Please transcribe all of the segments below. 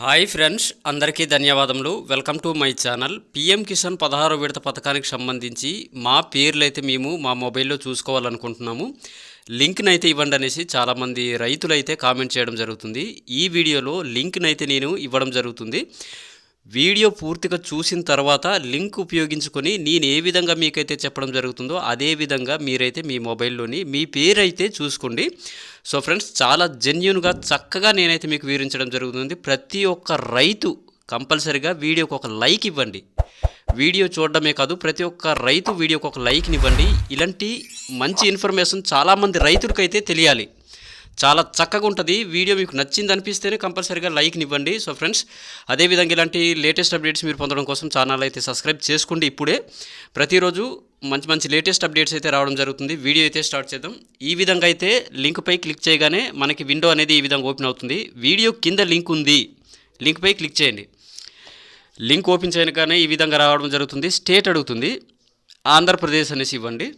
Hi friends అందరికీ ధన్యవాదములు. Welcome to my channel. PM Kisan పదహారో విడత పథకానికి సంబంధించి మా పేర్లు అయితే మేము మా మొబైల్లో చూసుకోవాలనుకుంటున్నాము. లింక్ని అయితే ఇవ్వండి అనేసి చాలామంది రైతులు అయితే కామెంట్ చేయడం జరుగుతుంది. ఈ వీడియోలో లింక్ని అయితే నేను ఇవ్వడం జరుగుతుంది. వీడియో పూర్తిగా చూసిన తర్వాత లింక్ ఉపయోగించుకొని నేను ఏ విధంగా మీకైతే చెప్పడం జరుగుతుందో అదే విధంగా మీరైతే మీ మొబైల్లోని మీ పేరు అయితే చూసుకోండి. సో ఫ్రెండ్స్ చాలా జెన్యున్గా చక్కగా నేనైతే మీకు వివరించడం జరుగుతుంది. ప్రతి ఒక్క రైతు కంపల్సరిగా వీడియోకి ఒక లైక్ ఇవ్వండి. వీడియో చూడడమే కాదు ప్రతి ఒక్క రైతు వీడియోకి ఒక లైక్ని ఇవ్వండి. ఇలాంటి మంచి ఇన్ఫర్మేషన్ చాలామంది రైతులకైతే తెలియాలి. చాలా చక్కగా ఉంటుంది. వీడియో మీకు నచ్చింది అనిపిస్తేనే కంపల్సరీగా లైక్ని ఇవ్వండి. సో ఫ్రెండ్స్ అదేవిధంగా ఇలాంటి లేటెస్ట్ అప్డేట్స్ మీరు పొందడం కోసం ఛానల్ అయితే సబ్స్క్రైబ్ చేసుకోండి ఇప్పుడే. ప్రతిరోజు మంచి మంచి లేటెస్ట్ అప్డేట్స్ అయితే రావడం జరుగుతుంది. వీడియో అయితే స్టార్ట్ చేద్దాం. ఈ విధంగా అయితే లింక్పై క్లిక్ చేయగానే మనకి విండో అనేది ఈ విధంగా ఓపెన్ అవుతుంది. వీడియో కింద లింక్ ఉంది. లింక్పై క్లిక్ చేయండి. లింక్ ఓపెన్ చేయగానే ఈ విధంగా రావడం జరుగుతుంది. స్టేట్ అడుగుతుంది. ఆంధ్రప్రదేశ్ అనేసి ఇవ్వండి.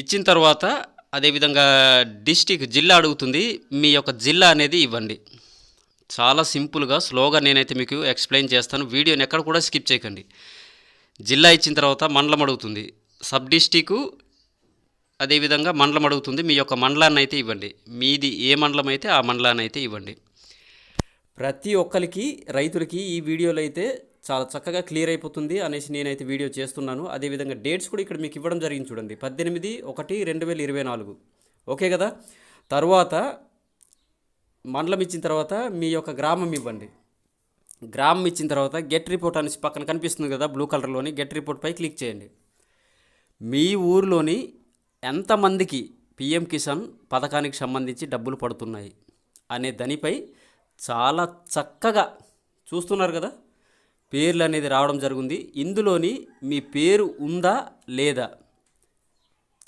ఇచ్చిన తర్వాత అదేవిధంగా డిస్టిక్ జిల్లా అడుగుతుంది. మీ యొక్క జిల్లా అనేది ఇవ్వండి. చాలా సింపుల్గా స్లోగా నేనైతే మీకు ఎక్స్ప్లెయిన్ చేస్తాను. వీడియోని ఎక్కడ కూడా స్కిప్ చేయకండి. జిల్లా ఇచ్చిన తర్వాత మండలం అడుగుతుంది. సబ్ డిస్టిక్ అదేవిధంగా మండలం అడుగుతుంది. మీ యొక్క మండలాన్ని అయితే ఇవ్వండి. మీది ఏ మండలం అయితే ఆ మండలాన్ని అయితే ఇవ్వండి. ప్రతి ఒక్కరికి రైతులకి ఈ వీడియోలో అయితే చాలా చక్కగా క్లియర్ అయిపోతుంది అనేసి నేనైతే వీడియో చేస్తున్నాను. అదేవిధంగా డేట్స్ కూడా ఇక్కడ మీకు ఇవ్వడం జరిగింది చూడండి. పద్దెనిమిది ఒకటి రెండు వేల ఇరవై నాలుగు. ఓకే కదా? తర్వాత మండలం ఇచ్చిన తర్వాత మీ యొక్క గ్రామం ఇవ్వండి. గ్రామం ఇచ్చిన తర్వాత గెట్ రిపోర్ట్ అనేసి పక్కన కనిపిస్తుంది కదా బ్లూ కలర్లోని గెట్ రిపోర్ట్ పై క్లిక్ చేయండి. మీ ఊరిలోని ఎంతమందికి పిఎం కిసాన్ పథకానికి సంబంధించి డబ్బులు పడుతున్నాయి అనే దానిపై చాలా చక్కగా చూస్తున్నారు కదా? పేర్లు అనేది రావడం జరిగింది. ఇందులోని మీ పేరు ఉందా లేదా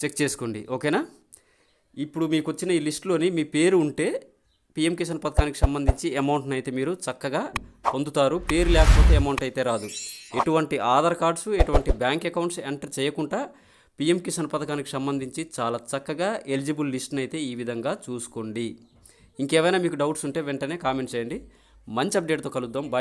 చెక్ చేసుకోండి. ఓకేనా? ఇప్పుడు మీకు వచ్చిన ఈ లిస్టులోని మీ పేరు ఉంటే పిఎం కిసాన్ పథకానికి సంబంధించి అమౌంట్ని అయితే మీరు చక్కగా పొందుతారు. పేరు లేకపోతే అమౌంట్ అయితే రాదు. ఎటువంటి ఆధార్ కార్డ్స్ ఎటువంటి బ్యాంక్ అకౌంట్స్ ఎంటర్ చేయకుండా పిఎం కిసాన్ పథకానికి సంబంధించి చాలా చక్కగా ఎలిజిబుల్ లిస్ట్ని అయితే ఈ విధంగా చూసుకోండి. ఇంకేమైనా మీకు డౌట్స్ ఉంటే వెంటనే కామెంట్ చేయండి. మంచి అప్డేట్తో కలుద్దాం. బాయ్